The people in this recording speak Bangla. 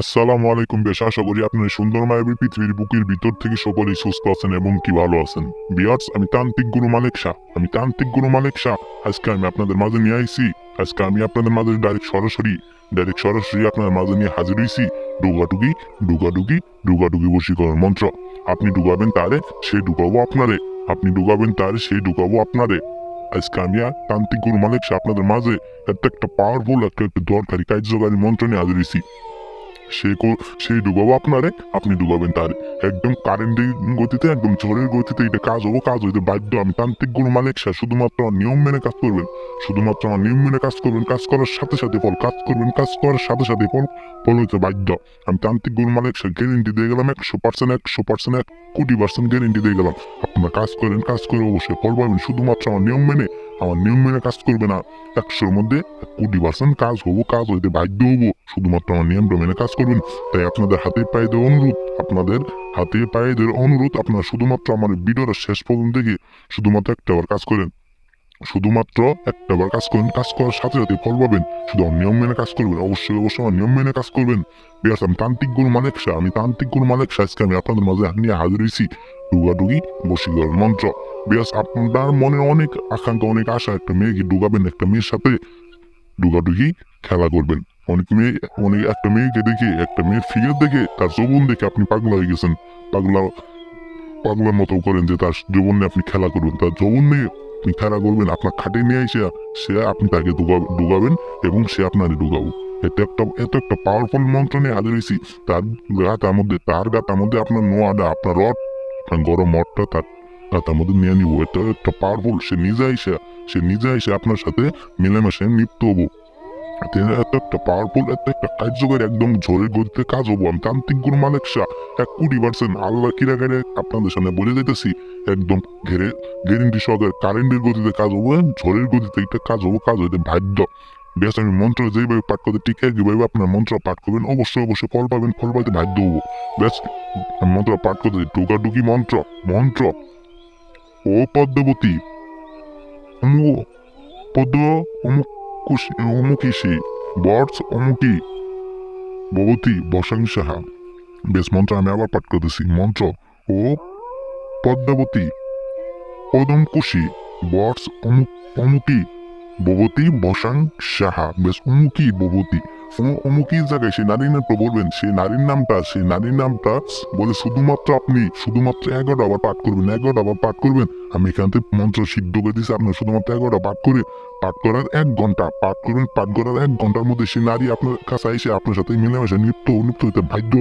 আসসালামু আলাইকুম বেশ, আশা করি আপনার সুন্দর মায়াবী পৃথিবীর বুকের ভিতর থেকে সকলেই সুস্থ আছেন এবং কি ভালো আছেন। বিয়ার্স, আমি তান্ত্রিক গুরু মালিক শাহ। আমি তান্ত্রিক গুরু মালিক শাহ। আজকে আমি আপনাদের মাঝে নিয়ে আইছি। আজকে আমি আপনাদের মাঝে ডাইরেক্ট সরাসরি ডাইরেক্ট সরাসরি আপনার মাঝে নিয়ে হাজির হয়েছি ডুগাডুগি ডুগাডুগি ডুগাডুগি বশীকরণ মন্ত্র। আপনি ডুগাবেন তারে, সে ডুগাবো আপনারে। আপনি ডুগাবেন তারে সেই ডুগাবো আপনারে। আজকে আমি আর তান্ত্রিক গুরু মালিক শাহ আপনাদের মাঝে একটা একটা পাওয়ারফুল একটা একটা দরকারি, কার্যকারী মন্ত্র নিয়ে হাজির হয়েছি সে সেই ডুবাবো আপনারে, আপনি ডুবাবেন তার। একদম কারেন্টের গতিতে, একদম ঝড়ের গতিতে এটা কাজ হব, কাজ হইতে বাধ্য। আমি তান্ত্রিক গুরু মালিক শাহ শুধুমাত্র নিয়ম মেনে কাজ করবেন। শুধুমাত্র আমার নিয়ম মেনে কাজ করবেন, কাজ করার সাথে সাথে ফল, কাজ করবেন, কাজ করার সাথে সাথে ফল ফল হইতে বাধ্য। আমি তান্ত্রিক গুরু মালিক শাহ গ্যারেন্টি দিয়ে গেলাম একশো পার্সেন্ট একশো পার্সেন্ট এক কোটি পার্সেন্ট গ্যারেন্টি দিয়ে গেলাম। আপনারা কাজ করেন, কাজ করে অবশ্যই ফল পাবেন। শুধুমাত্র আমার নিয়ম মেনে আমার নিয়ম মেনে কাজ করবে না। একশোর মধ্যে কোটি পার্সেন্ট কাজ হব, কাজ হইতে বাধ্য হব। শুধুমাত্র আমার নিয়মটা মেনে কাজ করবেন, তাই আপনাদের হাতে পায়েদের অনুরোধ। আপনাদের হাতে পায়েদের অনুরোধ আপনারা শুধুমাত্র আমার ভিডিওটা শেষ পর্যন্ত দেখে শুধুমাত্র একটা আবার কাজ করেন। শুধুমাত্র একটা বার কাজ করেন, কাজ করার সাথে সাথে ফল পাবেন। শুধু নিয়ম মেনে কাজ করবেন, অবশ্যই অবশ্যই আমার নিয়ম মেনে কাজ করবেন। বিয়াস আমি তান্ত্রিক গুরু মালিক শাহ আমি তান্ত্রিক গুরু মালিক শাহ আজকে আমি আপনাদের মাঝে নিয়ে হাজির হয়েছি। ডুগাডুগি বসীকরণ মন্ত্র। বিয়াস আপনার মনে অনেক আকাঙ্ক্ষা, অনেক আশা একটা মেয়েকে ডুগাবেন, একটা মেয়ের সাথে ডুগাডুগি খেলা করবেন। অনেক মেয়ে, অনেক একটা মেয়েকে দেখে, একটা মেয়ের ফিগার দেখে, তার যৌবন দেখে আপনি পাগলা হয়ে গেছেন। পাগলা, পাগলার মতো করেন যে তার যৌবন নিয়ে আপনি খেলা করবেন। তার যৌবন নিয়ে আপনি খেলা করবেন আপনার খাটে নিয়ে এসে সে আপনি তাকে ডুবাবেন এবং সে আপনারে ডুবাবো। এত একটা এত একটা পাওয়ারফুল মন্ত্র নিয়ে হাজির হয়েছি। তার গাতার মধ্যে, তার গাতার মধ্যে আপনার নোয়াটা আপনার রড আপনার গরম মঠটা তার তার মধ্যে নিয়ে নিবো। এটা একটা পাওয়ারফুল সে নিজে আইসা সে নিজে আইসা আপনার সাথে মিলেমিশে নিপ্ত হব। এতে একটা পাওয়ারফুল এত একটা কার্যকরী, একদম ঝড়ের গতিতে কাজ হব। আমি তান্ত্রিক গুরু মালিক এক কোটি পার্সেন্ট আল্লাহ কিরা গাড়ি আপনাদের সামনে বলে দিতেছি, একদম ঘেরে গ্যারেন্টি সহকারে কারেন্টের গতিতে কাজ হব ঝড়ের গতিতে একটা কাজ হব, কাজ হইতে বাধ্য। বেশ আমি মন্ত্র যেভাবে পাঠ করতে ঠিক একইভাবে আপনার মন্ত্র পাঠ করবেন, অবশ্যই অবশ্যই ফল পাবেন, ফল পাইতে বাধ্য হব। বেশ মন্ত্র পাঠ করতে টুকাটুকি মন্ত্র মন্ত্র। ও পদ্মবতী। অমুক পদ্ম অমুক কুশি অমুকি সে বর্ষ অমুকি ভগতী বসাং সাহা। বেশ, মন্ত্র আমি আবার পাঠ করতেছি। মন্ত্র, ও পদ্মাবতী পদমকুশি বর্ষ অমুক ভবতী বসাং সাহা। বেশ, অমুকি ভবতী। অমুকি জায়গায় সেই নারীর নামটা বলবেন সেই নারীর নামটা, সেই নারীর নামটা বলে শুধুমাত্র আপনি, শুধুমাত্র এগারোটা আবার পাঠ করবেন এগারোটা আবার পাঠ করবেন। আমি এখান থেকে মন্ত্র সিদ্ধ করে দিচ্ছি আপনার শুধুমাত্র এগারোটা পাঠ করে পাঠ করার এক ঘণ্টা, পাঠ করবেন পাঠ করার এক ঘণ্টার মধ্যে সেই নারী আপনার কাছে এসে আপনার সাথে মিলেমিশে নৃত্য নৃত্য হইতে বাধ্য